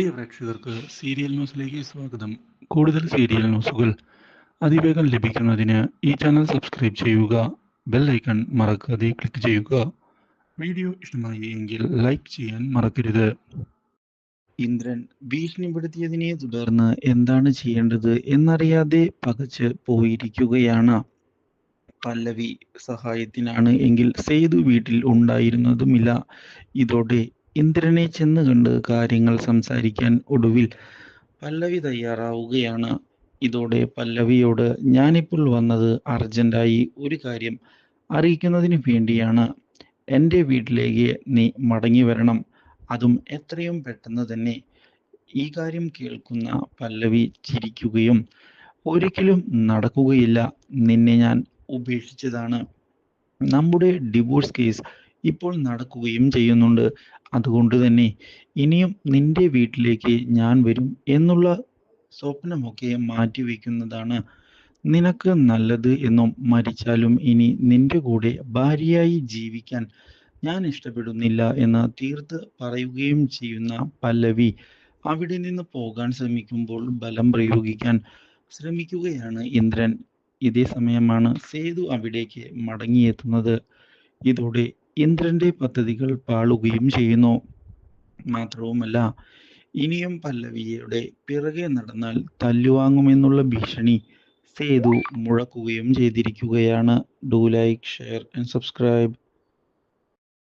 പ്രിയ പ്രേക്ഷകർക്ക് സീരിയൽ ന്യൂസിലേക്ക് സ്വാഗതം. കൂടുതൽ സീരിയൽ ന്യൂസുകൾ അതിവേഗം ലഭിക്കുന്നതിന് ഈ ചാനൽ സബ്സ്ക്രൈബ് ചെയ്യുക ബെൽ ഐക്കൺ മറക്കാതെ ക്ലിക്ക് ചെയ്യുക. വീഡിയോ ഇഷ്ടമായി എങ്കിൽ ലൈക്ക് ചെയ്യാൻ മറക്കരുത്. ഇന്ദ്രൻ ഭീഷണിപ്പെടുത്തിയതിനെ തുടർന്ന് എന്താണ് ചെയ്യേണ്ടത് എന്നറിയാതെ പകച്ച് പോയിരിക്കുകയാണ്. പല്ലവി സഹായത്തിനാണ് എങ്കിൽ സേതു വീട്ടിൽ ഉണ്ടായിരുന്നതുമില്ല. ഇതോടെ ഇന്ദ്രനെ ചെന്ന് കണ്ട് കാര്യങ്ങൾ സംസാരിക്കാൻ ഒടുവിൽ പല്ലവി തയ്യാറാവുകയാണ്. ഇതോടെ പല്ലവിയോട് ഞാനിപ്പോൾ വന്നത് അർജന്റായി ഒരു കാര്യം അറിയിക്കുന്നതിന് വേണ്ടിയാണ്. എന്റെ വീട്ടിലേക്ക് നീ മടങ്ങി വരണം. അതും എത്രയും പെട്ടെന്ന് തന്നെ. ഈ കാര്യം കേൾക്കുന്ന പല്ലവി ചിരിക്കുകയും ഒരിക്കലും നടക്കുകയില്ല. നിന്നെ ഞാൻ ഉപേക്ഷിച്ചതാണ്. നമ്മുടെ ഡിവോഴ്സ് കേസ് ഇപ്പോൾ നടക്കുകയും ചെയ്യുന്നുണ്ട്. അതുകൊണ്ട് തന്നെ ഇനിയും നിന്റെ വീട്ടിലേക്ക് ഞാൻ വരും എന്നുള്ള സ്വപ്നമൊക്കെ മാറ്റിവെക്കുന്നതാണ്. നിനക്ക് നല്ലത് എന്നും മരിച്ചാലും ഇനി നിന്റെ കൂടെ ഭാര്യയായി ജീവിക്കാൻ ഞാൻ ഇഷ്ടപ്പെടുന്നില്ല എന്ന് തീർത്ത് പറയുകയും ചെയ്യുന്ന പല്ലവി അവിടെ നിന്ന് പോകാൻ ശ്രമിക്കുമ്പോൾ ബലം പ്രയോഗിക്കാൻ ശ്രമിക്കുകയാണ് ഇന്ദ്രൻ. ഇതേ സമയമാണ് സേതു അവിടേക്ക് മടങ്ങിയെത്തുന്നത്. ഇതോടെ ഇന്ദ്രന്റെ പദ്ധതികൾ പാളുകയും ചെയ്യുന്നു. മാത്രവുമല്ല ഇനിയും പല്ലവിയുടെ പിറകെ നടന്നാൽ തല്ലുവാങ്ങുമെന്നുള്ള ഭീഷണി സേതു മുഴക്കുകയും ചെയ്തിരിക്കുകയാണ്. Do like share and subscribe